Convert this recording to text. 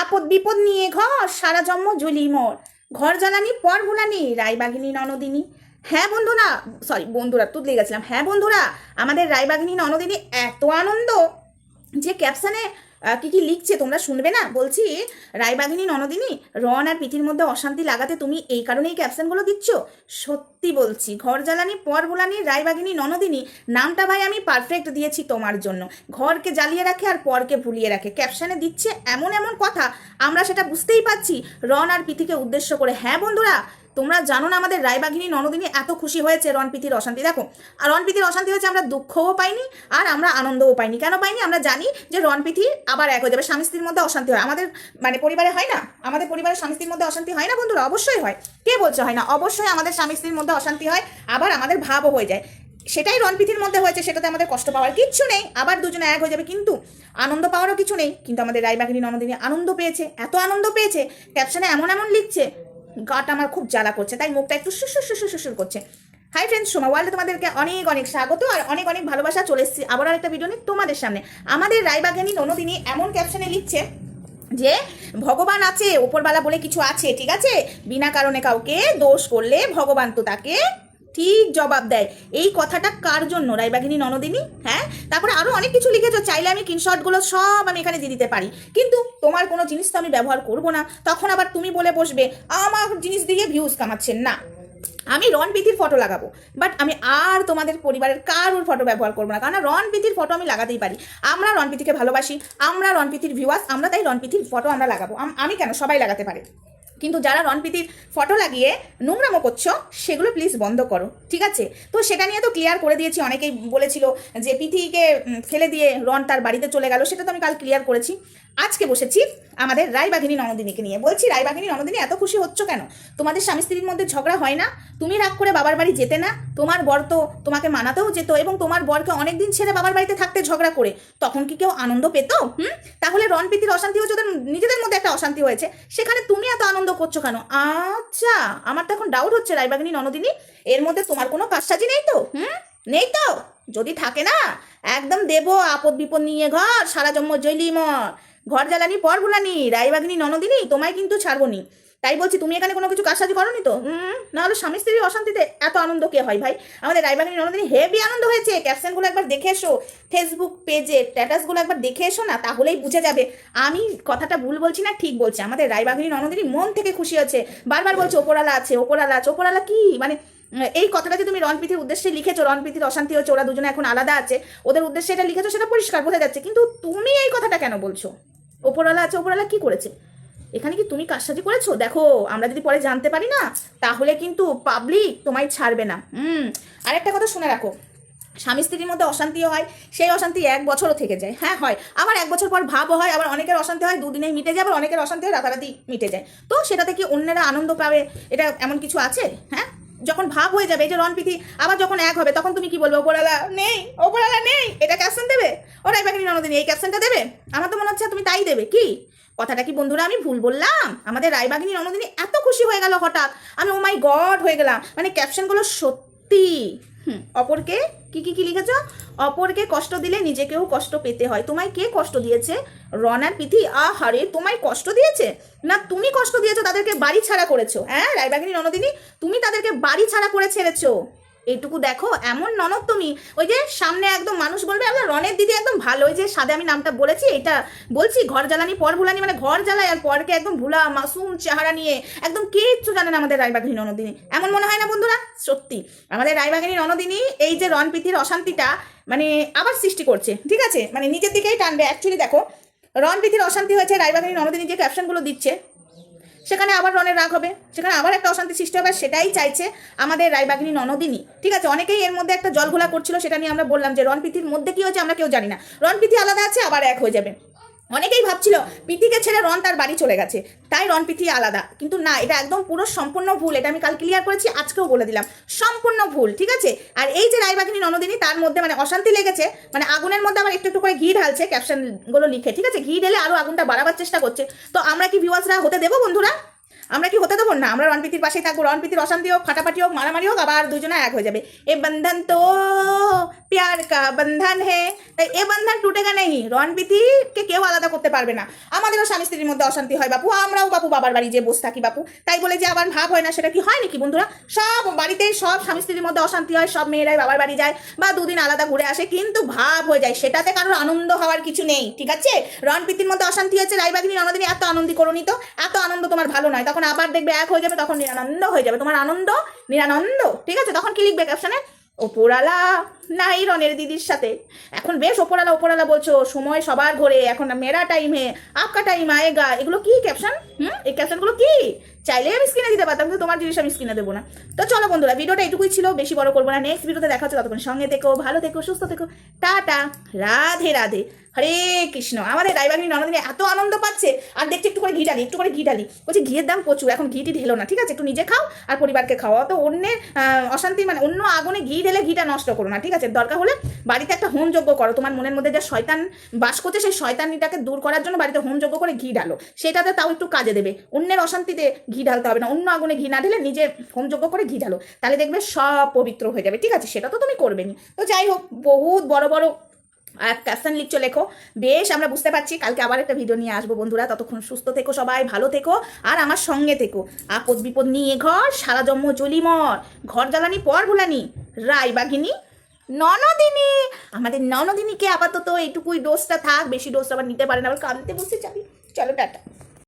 আপদ বিপদ নিয়ে ঘর, সারা জন্ম জুলি মোর। ঘর জ্বালানি, পর ভুলানি, রায়বাগিনী ননদিনী। হ্যাঁ বন্ধুরা সরি বন্ধুরা তুদলে গেছিলাম। হ্যাঁ বন্ধুরা, আমাদের রায়বাগিনী ননদিনী এত আনন্দ যে ক্যাপশনে কি কি লিখছে তোমরা শুনবে না? বলছি, রায়বাগিনী, ননদিনী রন আর পিঠির মধ্যে অশান্তি লাগাতে তুমি এই কারণেই ক্যাপশনগুলো দিচ্ছ? সত্যি বলছি, ঘর জ্বালানি, পর বোলানি রায়বাগিনী, ননদিনী, নামটা ভাই আমি পারফেক্ট দিয়েছি তোমার জন্য। ঘরকে জ্বালিয়ে রাখে আর পরকে ভুলিয়ে রাখে। ক্যাপশনে দিচ্ছে এমন এমন কথা, আমরা সেটা বুঝতেই পারছি। রন আর পিথিকে উদ্দেশ্য করে হ্যাঁ বন্ধুরা তোমরা জানো না আমাদের রায়বাঘিনী ননদিনী এত খুশি হয়েছে রনপিতির অশান্তি? দেখো, আর রনপিতির অশান্তি হয়েছে আমরা দুঃখও পাইনি, আর আমরা আনন্দও পাইনি। কেন পাইনি? আমরা জানি যে রনপিথি আবার এক হয়ে যাবে, স্বামী স্ত্রীর মধ্যে অশান্তি হয়। আমাদের মানে পরিবারে হয় না? আমাদের পরিবারের স্বামী স্ত্রীর মধ্যে অশান্তি হয় না বন্ধুরা? অবশ্যই হয়। কে বলছে হয় না? অবশ্যই আমাদের স্বামী স্ত্রীর মধ্যে অশান্তি হয়, আবার আমাদের ভাবও হয়ে যায়। সেটাই রনপিথির মধ্যে হয়েছে, সেটাতে আমাদের কষ্ট পাওয়ার কিচ্ছু নেই, আবার দুজনে এক হয়ে যাবে। কিন্তু আনন্দ পাওয়ারও কিছু নেই, কিন্তু আমাদের রায়বাগিনী ননদিনী আনন্দ পেয়েছে, এত আনন্দ পেয়েছে ক্যাপশনে এমন এমন লিখছে গাটা আমার খুব জ্বালা করছে, তাই মুখটা একটু সুসুর সুসুর সুসুর করছে। হাই ফ্রেন্ডস সোমা ওয়ার্ল্ডে তোমাদেরকে অনেক অনেক স্বাগত আর অনেক অনেক ভালোবাসা চলে এসেছি আবার আরেকটা ভিডিও নিয়ে তোমাদের সামনে। আমাদের রায়বাগানি ননদিনী এমন ক্যাপশনে লিখছে যে, ভগবান আছে ওপরবালা বলে কিছু আছে, ঠিক আছে? বিনা কারণে কাউকে দোষ করলে ভগবান তো তাকে ঠিক জবাব দেয়। এই কথাটা কার জন্য? রায়বাগিনী ননদিনী? হ্যাঁ? তারপরে আরও অনেক কিছু লিখেছো, চাইলে আমি স্ক্রিনশটগুলো সব আমি এখানে দিয়ে দিতে পারি। কিন্তু তোমার কোনো জিনিস তো আমি ব্যবহার করব না। তখন আবার তুমি বলে বসবে, আমার জিনিস দিয়ে ভিউজ কামাচ্ছেন না। আমি পিতির ফটো লাগাবো। বাট আমি আর তোমাদের পরিবারের কারোর ফটো ব্যবহার করব না। কারণ পিতির ফটো আমি লাগাতেই পারি। আমরা রন ভালোবাসি, আমরা রন ভিউয়ার্স আমরা তাই রন ফটো আমরা লাগাবো। আমি কেন? সবাই লাগাতে পারে। কিন্তু যারা রণপ্রীতির ফটো লাগিয়ে নোংরামো করছ, সেগুলো প্লিজ বন্ধ করো, ঠিক আছে? তো সেটা নিয়ে তো ক্লিয়ার করে দিয়েছি, অনেকেই বলেছিল যে পিথিকে ফেলে দিয়ে রন তার বাড়িতে চলে গেল, সেটা তো আমি কাল ক্লিয়ার করেছি। আজকে বসেছি আমাদের রায়বাঘিনী ননদিনীকে নিয়ে। বলছি রায়বাঘিনী ননদিনী, এত খুশি হচ্ছ কেন? তোমাদের স্বামী স্ত্রীর মধ্যে ঝগড়া হয় না? তুমি রাগ করে বাবার বাড়ি যেতে না? তোমার বর তো তোমাকে মানাতেও যেত এবং তোমার বরকে অনেকদিন ছেড়ে বাবার বাড়িতে থাকতে ঝগড়া করে। তখন কি কেউ আনন্দ পেত? হুম? তাহলে রনপ্রীতির অশান্তি হচ্ছে ওদের নিজেদের মধ্যে একটা অশান্তি হয়েছে। সেখানে তুমি এত আনন্দ করছ কেন? আচ্ছা আমার তো এখন ডাউট হচ্ছে, রায়বাগিনী ননদিনী। এর মধ্যে তোমার কোনো কাজসাজি নেই তো? হুম? নেই তো? যদি থাকে না, একদম দেবো আপদ বিপদ নিয়ে ঘর, সারা জন্ম জৈলি মর ঘর জ্বালানি পর ভুলানি রায়বাগিনী, ননদিনী, তোমায় কিন্তু ছাড়বো নি তাই বলছি, তুমি এখানে কোনো কিছু কাজসাজি করনি তো? না হলে স্বামী স্ত্রীর অশান্তিতে এত আনন্দ কে হয় ভাই? আমাদের রায়বাগিনী, ননদিনী হেভি আনন্দ হয়েছে। ক্যাপশনগুলো একবার দেখে এসো। ফেসবুক পেজে স্ট্যাটাসগুলো একবার দেখে এসো না, তাহলেই বুঝে যাবে। আমি কথাটা ভুল বলছি না, ঠিক বলছি। আমাদের রায়বাগিনী, ননদিনী মন থেকে খুশি হচ্ছে। বারবার বলছে, ওপরালা আছে ওপরালা আছে। ওপরালা কি? মানে এই কথাটা যে তুমি রণপ্রীতির উদ্দেশ্যে লিখেছো, রণপ্রীতির অশান্তি হচ্ছে, ওরা দুজনে এখন আলাদা আছে, ওদের উদ্দেশ্যে এটা লিখেছো, সেটা পরিষ্কার বোঝা যাচ্ছে। কিন্তু তুমি এই কথাটা কেন বলছো? ওপরওয়ালা আছে, ওপরওয়ালা কি করেছে? এখানে কি তুমি কারসাজি করেছ? দেখো, আমরা যদি পরে জানতে পারি না, তাহলে কিন্তু পাবলিক তোমায় ছাড়বে না। হুম, আরেকটা কথা শুনে রাখো। স্বামী স্ত্রীর মধ্যে অশান্তিও হয়, সেই অশান্তি এক বছরও থেকে যায়। হ্যাঁ হয়। আবার এক বছর পর ভাবও হয়, আবার অনেকের অশান্তি হয়, দুদিনেই মিটে যায়, আবার অনেকের অশান্তি হয়, রাতারাতি মিটে যায়। তো সেটাতে কি অন্যেরা আনন্দ পাবে? এটা এমন কিছু আছে? হ্যাঁ? যখন ভাগ হয়ে যাবে, এই যে রণপিথি আবার যখন এক হবে, তখন তুমি কি বলবে? ওপরালা নেই ওপরালা নেই, এটা ক্যাপশন দেবে? ওরাই বাকি ননদিনী এই ক্যাপশনটা দেবে? আমার তো মনে হচ্ছে তুমি তাই দেবে, কি? কথাটা কি বন্ধুরা, আমি ভুল বললাম? আমাদের রায়বাগিনী ননদিনী এত খুশি হয়ে গেল হঠাৎ। আমি ও মাই গড হয়ে গেলাম। মানে ক্যাপশনগুলো সত্যি হুম, অপরকে কি কি কি লিখেছ? অপরকে কষ্ট দিলে নিজেকেও কষ্ট পেতে হয়। তোমায় কে কষ্ট দিয়েছে? রনার পিথি? আহারে, তোমায় কষ্ট দিয়েছে? না, তুমি কষ্ট দিয়েছ, তাদেরকে বাড়ি ছাড়া করেছ। হ্যাঁ রায়বাগিনী ননদিনী তুমি তাদেরকে বাড়ি ছাড়া করে ছেড়েছো। এইটুকু দেখো, এমন ননদ তুমি, ওই যে সামনে একদম মানুষ বলবে আপনার রনের দিদি একদম ভালো। ওই যে সাদে আমি নামটা বলেছি, এটা বলছি, ঘর জ্বালানি, পর ভুলানি মানে ঘর জ্বালায় আর পরকে একদম ভুলা, মাসুম চেহারা নিয়ে একদম কিচ্ছু জানে না আমাদের রায়বাগিনী ননদিনী। এমন মনে হয় না বন্ধুরা? সত্যি। আমাদের রায়বাগিনী ননদিনী এই যে রণপ্রীতির অশান্তিটা মানে আবার সৃষ্টি করছে, ঠিক আছে? মানে নিজের দিকেই টানবে। অ্যাকচুয়ালি দেখো, রণপ্রীতির অশান্তি হয়েছে রায়বাগিনী ননদিনী যে ক্যাপশনগুলো দিচ্ছে। সেখানে আবার রনের রাগ হবে, সেখানে আবার একটা অশান্তি সৃষ্টি হবে সেটাই চাইছে আমাদের রায়বাগিনী ননদিনী। ঠিক আছে, অনেকেই এর মধ্যে একটা জলঘোলা করছিল, সেটা নিয়ে আমরা বললাম যে রণপ্রীতির মধ্যে কি হয়েছে আমরা কেউ জানি না। রণপ্রীতি আলাদা আছে, আবার এক হয়ে যাবে। অনেকেই ভাবছিল প্রীতিকে ছেড়ে রন তার বাড়ি চলে গেছে। তাই রন প্রীতি আলাদা। কিন্তু না, এটা একদম পুরো সম্পূর্ণ ভুল। এটা আমি কাল ক্লিয়ার করেছি, আজকেও বলে দিলাম। সম্পূর্ণ ভুল, ঠিক আছে? আর এই যে রায়বাগিনী ননদিনী, তার মধ্যে মানে অশান্তি লেগেছে মানে আগুনের মধ্যে আবার একটু একটু করে ঘি ঢালছে ক্যাপশনগুলো লিখে, ঠিক আছে? ঘি ঢেলে আরও আগুনটা বাড়াবার চেষ্টা করছে। তো আমরা কি ভিউয়ার্সরা হতে দেবো বন্ধুরা? আমরা কি হতে দেবো? না, আমরা রণপ্রীতির পাশেই থাকব। রণপ্রীতির অশান্তি হোক, ফাটাফাটি হোক, মারামারি হোক, আবার দুজনে এক হয়ে যাবে। এ বন্ধন তো প্যার কা বন্ধন হে তাই এ বন্ধন টুটেগা নেই। রণপ্রীতিকে কেউ আলাদা করতে পারবে না। আমাদেরও স্বামী স্ত্রীর মধ্যে অশান্তি হয়, বাপু। আমরাও বাপু বাবার বাড়ি যে বসে থাকি, বাপু। তাই বলে যে আবার ভাব হয় না, সেটা কি হয় নাকি, বন্ধুরা? সব বাড়িতে সব স্বামী স্ত্রীর মধ্যে অশান্তি হয়, সব মেয়েরাই বাবার বাড়ি যায় বা দুদিন আলাদা ঘুরে আসে, কিন্তু ভাব হয়ে যায়। সেটাতে কারোর আনন্দ হওয়ার কিছু নেই, ঠিক আছে? রণপ্রীতির মধ্যে অশান্তি হয়েছে রায়বাগিনী ননদিনী এত আনন্দি করনি তো? এত আনন্দ তোমার ভালো নয়। তখন আবার দেখবে এক হয়ে যাবে, তখন নিরানন্দ হয়ে যাবে। তোমার আনন্দ, নিরানন্দ, ঠিক আছে? তখন কি লিখবে ক্যাপশনে ওপরালা। নাই রনের দিদির সাথে। এখন বেশ ওপরালা ওপরালা বলছো, সময় সবার ঘরে, এখন মেরা টাইমে আপকা টাইম আয়েগা, এগুলো কি ক্যাপশন হুম? এই ক্যাপশনগুলো কি? চাইলে আমি স্ক্রিনে দিতে পারতাম, কিন্তু তোমার জিনিস আমি স্ক্রিনে দেবো না। তো চলো বন্ধুরা, ভিডিওটা এটুকুই ছিল, বেশি বড় করব না। নেক্সট ভিডিওতে দেখা হচ্ছে, ততক্ষণ সঙ্গে থেকো, ভালো থেকো, সুস্থ থেকো। টাটা, রাধে রাধে। হরে কৃষ্ণ। আমাদের রায়বাগিনী ননদিনী এত আনন্দ পাচ্ছে, আর দেখছি একটু করে ঘি ডালি একটু করে ঘি ডালি বলছি, ঘিয়ের দাম প্রচুর, এখন ঘিটি ঢেলো না, ঠিক আছে? একটু নিজে খাও, আর পরিবারকে খাওয়া তো অন্যের অশান্তি মানে অন্য আগুনে ঘি ঢেলে ঘিটা নষ্ট করো না, ঠিক আছে? দরকার হলে বাড়িতে একটা হোম যজ্ঞ করো। তোমার মনের মধ্যে যে শয়তান বাস করছে, সেই শয়তানিটাকে দূর করার জন্য বাড়িতে হোম যজ্ঞ করে ঘি ঢালো। সেটাতে তাও একটু কাজে দেবে। অন্যের অশান্তিতে ঘি ঢালতে হবে না। অন্য আগুনে ঘি না ঢেলে নিজে হোম যজ্ঞ করে ঘি ঢালো। তাহলে দেখবে সব পবিত্র হয়ে যাবে। ঠিক আছে? সেটা তো তুমি করবে নি তো যাই হোক, বহুত বড় বড় ক্যাপশন লিখছো লেখো। বেশ, আমরা বুঝতে পারছি। কালকে আবার একটা ভিডিও নিয়ে আসব বন্ধুরা। ততক্ষণ সুস্থ থেকো সবাই, ভালো থেকো। আর আমার সঙ্গে থেকো। আপদ বিপদ নিয়ে ঘর, সারা জন্ম চলি মর ঘর জ্বালানি, পর ভুলানি। রায় বাঘিনী ননদিনী! আমাদের ননদিনীকে আপাতত এইটুকুই ডোজটা থাক, বেশি ডোজটা আবার নিতে পারে না আবার কানতে বসে যাবি। চলো, টাটা।